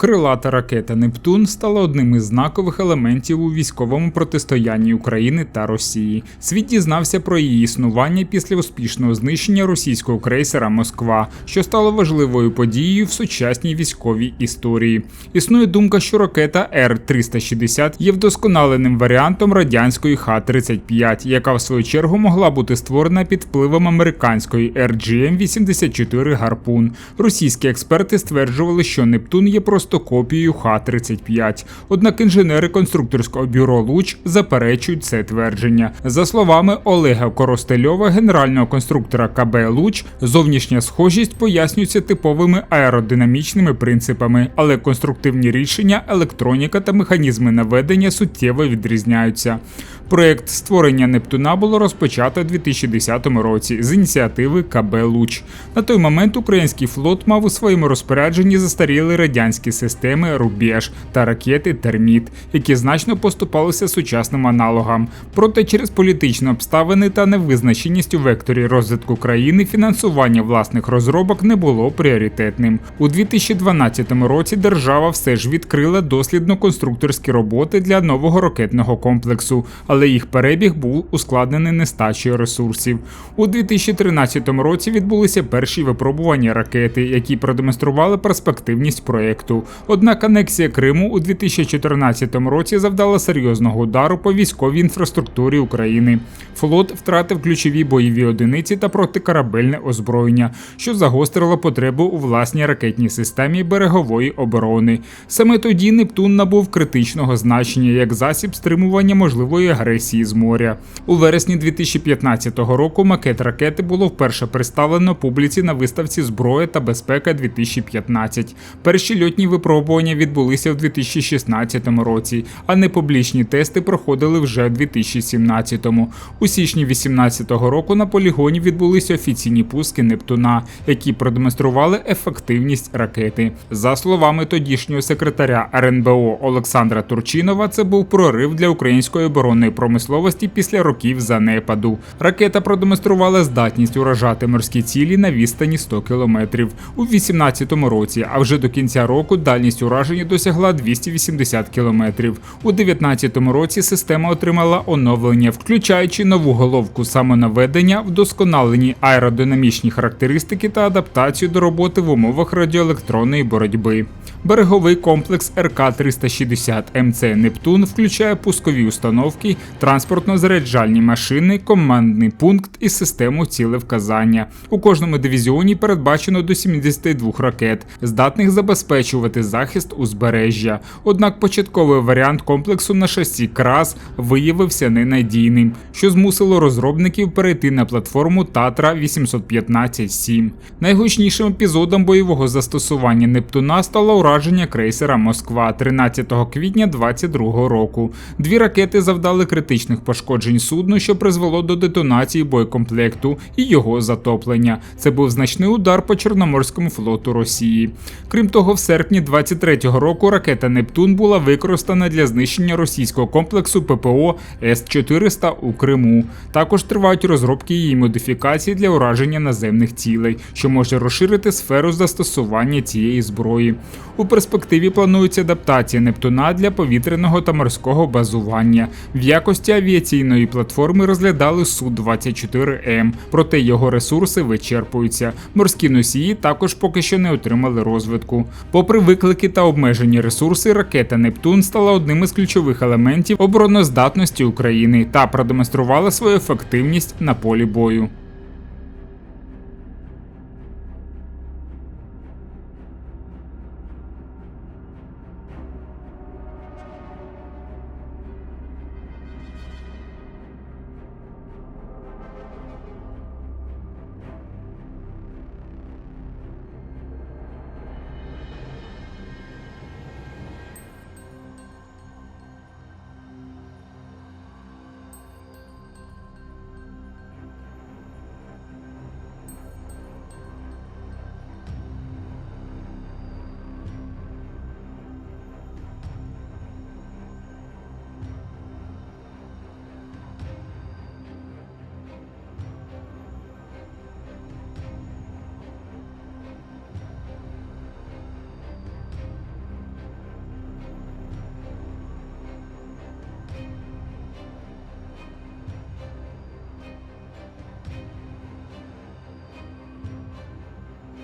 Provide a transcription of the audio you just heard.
Крилата ракета Нептун стала одним із знакових елементів у військовому протистоянні України та Росії. Світ дізнався про її існування після успішного знищення російського крейсера Москва, що стало важливою подією в сучасній військовій історії. Існує думка, що ракета Р-360 є вдосконаленим варіантом радянської Х-35, яка в свою чергу могла бути створена під впливом американської RGM-84 Гарпун. Російські експерти стверджували, що Нептун є просто копією Х-35. Однак інженери конструкторського бюро Луч заперечують це твердження. За словами Олега Коростельова, генерального конструктора КБ Луч, зовнішня схожість пояснюється типовими аеродинамічними принципами, але конструктивні рішення, електроніка та механізми наведення суттєво відрізняються. Проєкт створення Нептуна було розпочато у 2010 році з ініціативи КБ Луч. На той момент український флот мав у своєму розпорядженні застаріли радянські системи Рубеж та ракети Терміт, які значно поступалися сучасним аналогам. Проте через політичні обставини та невизначеність у векторі розвитку країни фінансування власних розробок не було пріоритетним. У 2012 році держава все ж відкрила дослідно-конструкторські роботи для нового ракетного комплексу, але їх перебіг був ускладнений нестачею ресурсів. У 2013 році відбулися перші випробування ракети, які продемонстрували перспективність проєкту. Однак анексія Криму у 2014 році завдала серйозного удару по військовій інфраструктурі України. Флот втратив ключові бойові одиниці та протикорабельне озброєння, що загострило потребу у власній ракетній системі берегової оборони. Саме тоді Нептун набув критичного значення як засіб стримування можливої агресії з моря. У вересні 2015 року макет ракети було вперше представлено публіці на виставці Зброя та безпека 2015. Перші льотні випробування відбулися в 2016 році, а непублічні тести проходили вже в 2017. У січні 2018 року на полігоні відбулися офіційні пуски Нептуна, які продемонстрували ефективність ракети. За словами тодішнього секретаря РНБО Олександра Турчинова, це був прорив для української оборонної промисловості після років занепаду. Ракета продемонструвала здатність уражати морські цілі на відстані 100 кілометрів у 2018 році. А вже до кінця року дальність ураження досягла 280 кілометрів. У 2019 році система отримала оновлення, включаючи нову головку самонаведення, вдосконалені аеродинамічні характеристики та адаптацію до роботи в умовах радіоелектронної боротьби. Береговий комплекс РК-360 МЦ Нептун включає пускові установки, транспортно-заряджальні машини, командний пункт і систему цілевказання. У кожному дивізіоні передбачено до 72 ракет, здатних забезпечувати захист узбережжя. Однак початковий варіант комплексу на шасі КРАС виявився ненадійним, що змусило розробників перейти на платформу Татра 815-7. Найгучнішим епізодом бойового застосування Нептуна стало ураження крейсера Москва 13 квітня 2022 року. Дві ракети завдали критичних пошкоджень судну, що призвело до детонації боєкомплекту і його затоплення. Це був значний удар по Чорноморському флоту Росії. Крім того, в серпні 23-го року ракета Нептун була використана для знищення російського комплексу ППО С-400 у Криму. Також тривають розробки її модифікації для ураження наземних цілей, що може розширити сферу застосування цієї зброї. У перспективі планується адаптація Нептуна для повітряного та морського базування. В якості авіаційної платформи розглядали Су-24М, проте його ресурси вичерпуються. Морські носії також поки що не отримали розвитку. Попри виклики та обмежені ресурси, ракета Нептун стала одним із ключових елементів обороноздатності України та продемонструвала свою ефективність на полі бою.